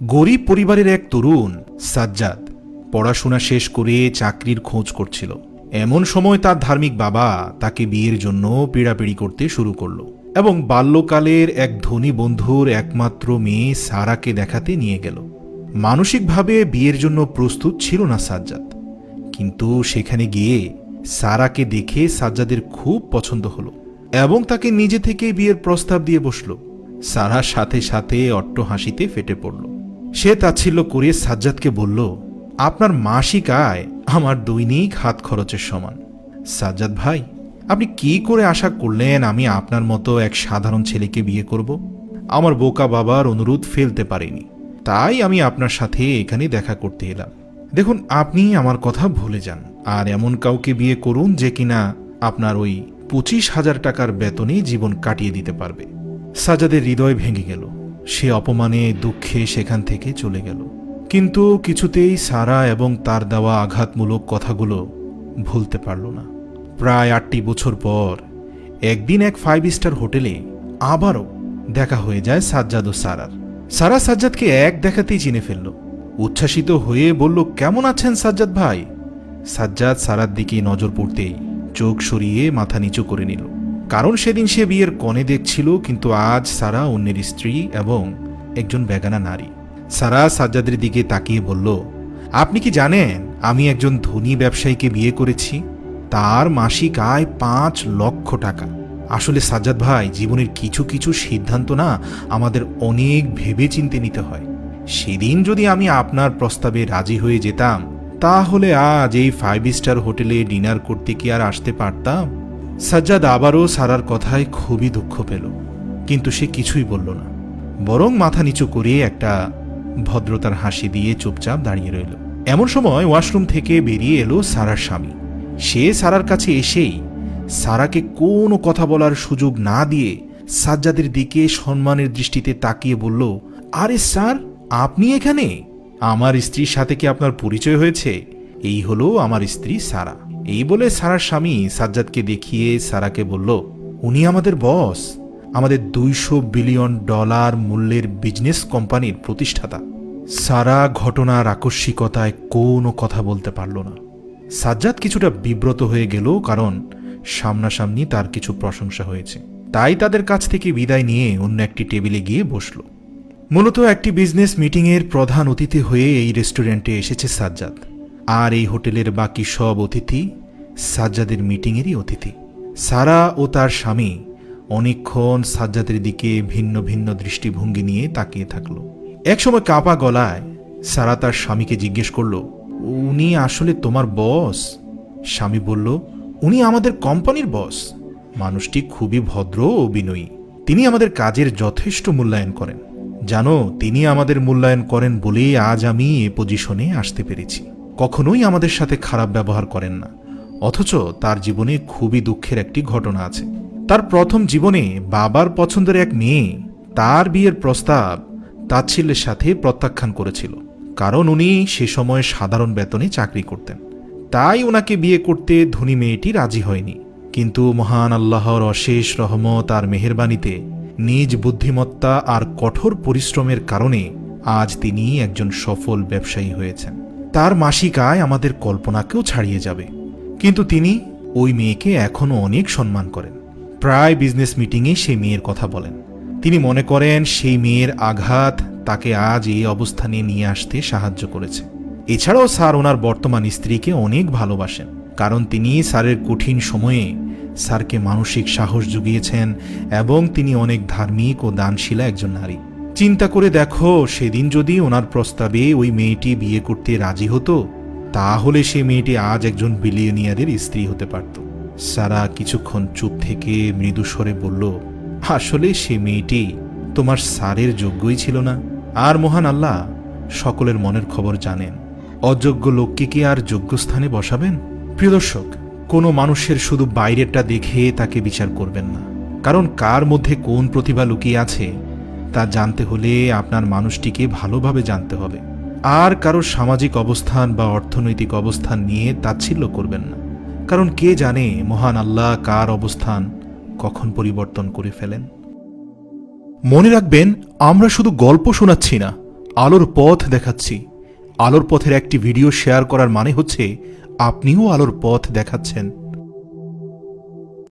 গরিব পরিবারের এক তরুণ, সাজ্জাদ, পড়াশোনা শেষ করে চাকরির খোঁজ করছিল। এমন সময় তার ধার্মিক বাবা তাকে বিয়ের জন্য পীড়াপিড়ি করতে শুরু করল এবং বাল্যকালের এক ধনী বন্ধুর একমাত্র মেয়ে সারাকে দেখাতে নিয়ে গেল। মানসিকভাবে বিয়ের জন্য প্রস্তুত ছিল না সাজ্জাদ, কিন্তু সেখানে গিয়ে সারাকে দেখে সাজ্জাদের খুব পছন্দ হলো এবং তাকে নিজে থেকে বিয়ের প্রস্তাব দিয়ে বসল। সারা সাথে সাথে অট্ট হাসিতে ফেটে পড়ল। সে তাচ্ছিল্য করে সাজ্জাদকে বলল, আপনার মাসিক আয় আমার দৈনিক হাত খরচের সমান। সাজ্জাদ ভাই, আপনি কি করে আশা করলেন আমি আপনার মতো এক সাধারণ ছেলেকে বিয়ে করব? আমার বোকা বাবার অনুরোধ ফেলতে পারিনি। তাই আমি আপনার সাথে এখানে দেখা করতে এলাম। দেখুন, আপনি আমার কথা ভুলে যান। আর এমন কাউকে বিয়ে করুন যে কিনা আপনার ওই পঁচিশ হাজার টাকার বেতনে জীবন কাটিয়ে দিতে পারবে। সাজাদের হৃদয় ভেঙে গেল। সে অপমানে, দুঃখে সেখান থেকে চলে গেল। কিন্তু কিছুতেই সারা এবং তার দেওয়া আঘাতমূলক কথাগুলো ভুলতে পারল না। প্রায় আটটি বছর পর একদিন এক ফাইভ স্টার হোটেলে আবারও দেখা হয়ে যায় সাজ্জাদ ও সারার। সারা সাজ্জাদকে এক দেখাতেই চিনে ফেলল। উচ্ছ্বাসিত হয়ে বলল, কেমন আছেন সাজ্জাদ ভাই? সাজ্জাদ সারার দিকে নজর পড়তেই চোখ সরিয়ে মাথা নিচু করে নিল। কারণ সেদিন সে বিয়ের কনে দেখছিল, কিন্তু আজ সারা অন্যের স্ত্রী এবং একজন বেগানা নারী। সারা সাজ্জাদের দিকে তাকিয়ে বলল, আপনি কি জানেন, আমি একজন ধনী ব্যবসায়ীকে বিয়ে করেছি। তার মাসিক আয় পাঁচ লক্ষ টাকা। আসলে সাজ্জাদ ভাই, জীবনের কিছু কিছু সিদ্ধান্ত না আমাদের অনেক ভেবে চিনতে নিতে হয়। সেদিন যদি আমি আপনার প্রস্তাবে রাজি হয়ে যেতাম, তাহলে আজ এই ফাইভ স্টার হোটেলে ডিনার করতে কি আর আসতে পারতাম? সাজ্জাদ আবারও সারার কথায় খুবই দুঃখ পেল, কিন্তু সে কিছুই বলল না, বরং মাথা নিচু করে একটা ভদ্রতার হাসি দিয়ে চুপচাপ দাঁড়িয়ে রইল। এমন সময় ওয়াশরুম থেকে বেরিয়ে এলো সারার স্বামী। সে সারার কাছে এসেই সারাকে কোনো কথা বলার সুযোগ না দিয়ে সাজ্জাদের দিকে সম্মানের দৃষ্টিতে তাকিয়ে বলল, আরে স্যার, আপনি এখানে? আমার স্ত্রীর সাথে কি আপনার পরিচয় হয়েছে? এই হলো আমার স্ত্রী সারা। এই বলে সারার স্বামী সাজ্জাদকে দেখিয়ে সারাকে বলল, উনি আমাদের বস। আমাদের দুইশো বিলিয়ন ডলার মূল্যের বিজনেস কোম্পানির প্রতিষ্ঠাতা। সারা ঘটনার আকস্মিকতায় কোনো কথা বলতে পারল না। সাজ্জাদ কিছুটা বিব্রত হয়ে গেল, কারণ সামনাসামনি তার কিছু প্রশংসা হয়েছে। তাই তাদের কাছ থেকে বিদায় নিয়ে অন্য একটি টেবিলে গিয়ে বসল। মূলত একটি বিজনেস মিটিংয়ের প্রধান অতিথি হয়ে এই রেস্টুরেন্টে এসেছে সাজ্জাদ। আর এই হোটেলের বাকি সব অতিথি সাজ্জাদের মিটিংয়েরই অতিথি। সারা ও তার স্বামী অনেকক্ষণ সাজ্জাদের দিকে ভিন্ন ভিন্ন দৃষ্টিভঙ্গি নিয়ে তাকিয়ে থাকল। একসময় কাপা গলায় সারা তার স্বামীকে জিজ্ঞেস করল, উনি আসলে তোমার বস? স্বামী বলল, উনি আমাদের কোম্পানির বস। মানুষটি খুবই ভদ্র ও বিনয়ী। তিনি আমাদের কাজের যথেষ্ট মূল্যায়ন করেন। জানো, তিনি আমাদের মূল্যায়ন করেন বলেই আজ আমি এ পজিশনে আসতে পেরেছি। কখনোই আমাদের সাথে খারাপ ব্যবহার করেন না, অথচ তার জীবনে খুবই দুঃখের একটি ঘটনা আছে। তার প্রথম জীবনে বাবার পছন্দের এক মেয়ে তার বিয়ের প্রস্তাব তাচ্ছিল্যের সাথে প্রত্যাখ্যান করেছিল, কারণ উনি সে সময় সাধারণ বেতনে চাকরি করতেন। তাই ওনাকে বিয়ে করতে ধনী মেয়েটি রাজি হয়নি। কিন্তু মহান আল্লাহর অশেষ রহমত আর মেহেরবানিতে নিজ বুদ্ধিমত্তা আর কঠোর পরিশ্রমের কারণে আজ তিনি একজন সফল ব্যবসায়ী হয়েছেন। তার মাসিক আয় আমাদের কল্পনাকেও ছাড়িয়ে যাবে। কিন্তু তিনি ওই মেয়েকে এখনও অনেক সম্মান করেন। প্রায় বিজনেস মিটিংয়ে সেই মেয়ের কথা বলেন। তিনি মনে করেন সেই মেয়ের আঘাত তাকে আজ এই অবস্থানে নিয়ে আসতে সাহায্য করেছে। এছাড়াও স্যার ওনার বর্তমান স্ত্রীকে অনেক ভালোবাসেন। কারণ তিনি স্যারের কঠিন সময়ে স্যারকে মানসিক সাহস জুগিয়েছেন এবং তিনি অনেক ধার্মিক ও দানশীলা একজন নারী। চিন্তা করে দেখো, সেদিন যদি ওনার প্রস্তাবে ওই মেয়েটি বিয়ে করতে রাজি হতো, তাহলে সে মেয়েটি আজ একজন বিলিয়নিয়ারের স্ত্রী হতে পারত। সারা কিছুক্ষণ চুপ থেকে মৃদুস্বরে বলল, আসলে সে মেয়েটি তোমার সারের যোগ্যই ছিল না। আর মহান আল্লাহ, সকলের মনের খবর জানেন। অযোগ্য লোককে কি আর যোগ্য স্থানে বসাবেন? প্রিয় দর্শক, কোনো মানুষের শুধু বাইরেরটা দেখে তাকে বিচার করবেন না। কারণ কার মধ্যে কোন প্রতিভা লুকিয়ে আছে তা জানতে হলে আপনার মানুষটিকে ভালোভাবে জানতে হবে। আর কারোর সামাজিক অবস্থান বা অর্থনৈতিক অবস্থান নিয়ে তাচ্ছিল্য করবেন না। কারণ কে জানে মহান আল্লাহ কার অবস্থান কখন পরিবর্তন করে ফেলেন। মনে রাখবেন, আমরা শুধু গল্প শোনাচ্ছি না, আলোর পথ দেখাচ্ছি। আলোর পথের একটি ভিডিও শেয়ার করার মানে হচ্ছে আপনিও আলোর পথ দেখাচ্ছেন।